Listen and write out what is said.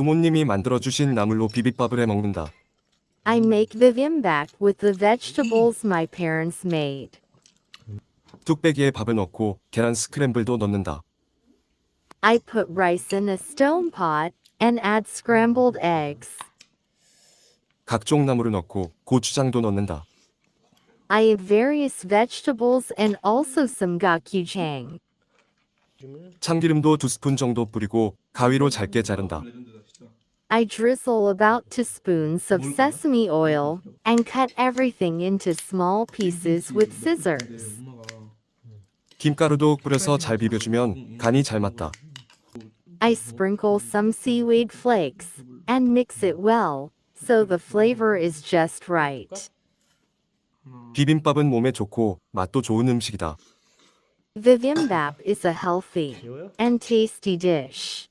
부모님이 만들어주신 나물로 비빔밥을 해 먹는다. I make bibimbap with the vegetables my parents made. 뚝배기에 밥을 넣고 계란 스크램블도 넣는다. I put rice in a stone pot and add scrambled eggs. 각종 나물을 넣고 고추장도 넣는다. I add various vegetables and also some gochujang. 참기름도 두 스푼 정도 뿌리고 가위로 잘게 자른다. I drizzle about two spoons of sesame oil and cut everything into small pieces with scissors. 김가루도 뿌려서 잘 비벼주면 간이 잘 맞다. I sprinkle some seaweed flakes and mix it well so the flavor is just right. 비빔밥은 몸에 좋고 맛도 좋은 음식이다. Bibimbap is a healthy and tasty dish.